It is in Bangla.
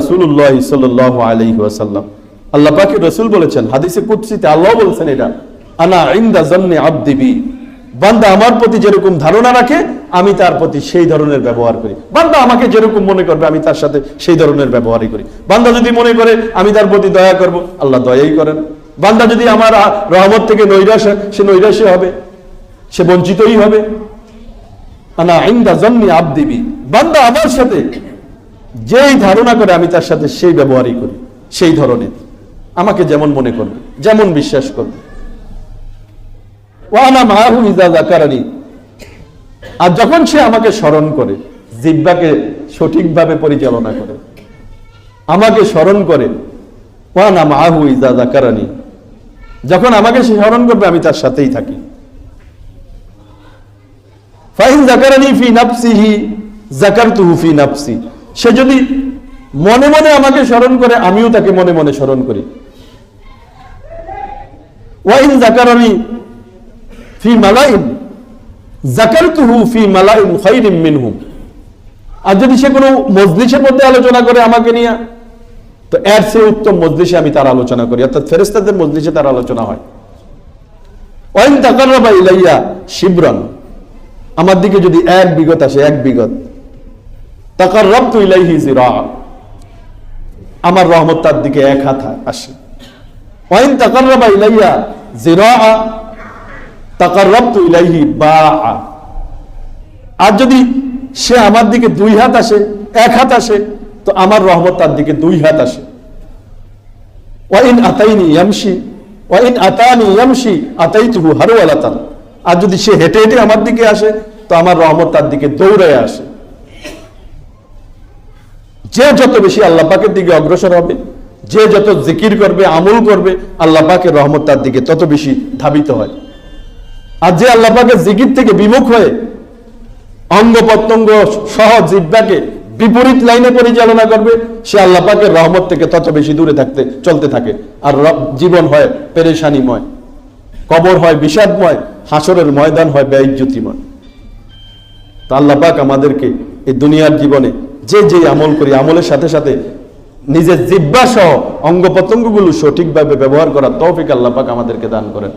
রসুল্লাহ সাল্লাহ আলাইহি ওয়াসাল্লাম। আল্লাহ পাকে রসুল বলেছেন, হাদিসে কুৎসিতে আল্লাহ বলেছেন এটা, আনা ইন্দা জন্নে আবদিবি বান্দা আমার প্রতি যেরকম ধারণা রাখে, আমি তার প্রতি সেই ধরনের ব্যবহার করি। বান্দা আমাকে যেরকম মনে করবে, আমি তার সাথে সেই ধরনের ব্যবহারই করি। বান্দা যদি মনে করে, আমি তার প্রতি দয়া করব, আল্লাহ দয়াই করেন। বান্দা যদি আমার রহমত থেকে নৈরাশ সে নৈরাশে হবে, সে বঞ্চিতই হবে। আনা ইন্দা জন্নি আবদিবি বান্দা আমার সাথে যেই ধারণা করে আমি তার সাথে সেই ব্যবহারই করি, সেই ধরনের। আমাকে যেমন মনে করবে, যেমন বিশ্বাস করবে। ওয়ানা মাহু ইজা জাকারানি আর যখন সে আমাকে স্মরণ করে, জিব্বাকে সঠিকভাবে পরিচালনা করে, আমাকে স্মরণ করে ওয়ানা মাহু ইজা জাকারানি যখন আমাকে সে স্মরণ করবে, আমি তার সাথেই থাকি। ফাইন জাকারানি ফি নাফসিহি জাকারতুহু ফি নাফসি। সে যদি মনে মনে আমাকে স্মরণ করে, আমিও তাকে মনে মনে স্মরণ করি। ওয়াইন জাকারানি ফি মালাইন জাকারতুহু ফি মালাইন খাইরিম মিনহুম আর যদি সে কোনো মজলিসের মধ্যে আলোচনা করে আমাকে নিয়ে, তো এর সে উত্তম মজলিসে আমি তার আলোচনা করি, অর্থাৎ ফেরেস্তাদের মজলিসে তার আলোচনা হয়। ওয়াইন তাকাররাবা ইলাইয়া শিবরান, আমার দিকে যদি এক বিগত আসে, এক বিগত। তাকার রব ইলাইহি জিরা আমার রহমত তার দিকে এক হাত আসে। ওয়াইন তাকার রবা ইলাইয়া জিরা তাকার রব তো ইলাইহি বা আর যদি সে আমার দিকে দুই হাত আসে, এক হাত আসে, তো আমার রহমত তার দিকে দুই হাত আসে। ওয়াইন আতাইনি ইয়ামশি, ওয়াইন আতানি ইয়ামশি, আতাইতুহু হারওয়ালাতান আর যদি সে হেঁটে হেঁটে আমার দিকে আসে, তো আমার রহমত তার দিকে দৌড়ে আসে। যে যত বেশি আল্লাহ পাকের দিকে অগ্রসর হবে, যে যত জিকির করবে, আমল করবে, আল্লাহ পাকের রহমত তার দিকে তত বেশি ধাবিত হয়। আর যে আল্লাহ পাকের জিকির থেকে বিমুখ হয়ে অঙ্গ প্রত্যঙ্গ সহ জিব্বাকে বিপরীত লাইনে পরিচালনা করবে, সে আল্লাহ পাকের রহমত থেকে তত বেশি দূরে থাকতে, চলতে থাকে। আর জীবন হয় পেরেশানিময়, কবর হয় বিষাদময়, হাসরের ময়দান হয় ব্যয়জ্যোতিময় তা আল্লাহ পাক আমাদেরকে এই দুনিয়ার জীবনে যে যে আমল করি, আমলের সাথে সাথে নিজের জিব্বাসহ অঙ্গ প্রত্যঙ্গগুলো সঠিকভাবে ব্যবহার করার তৌফিক আল্লাহ পাক আমাদেরকে দান করেন।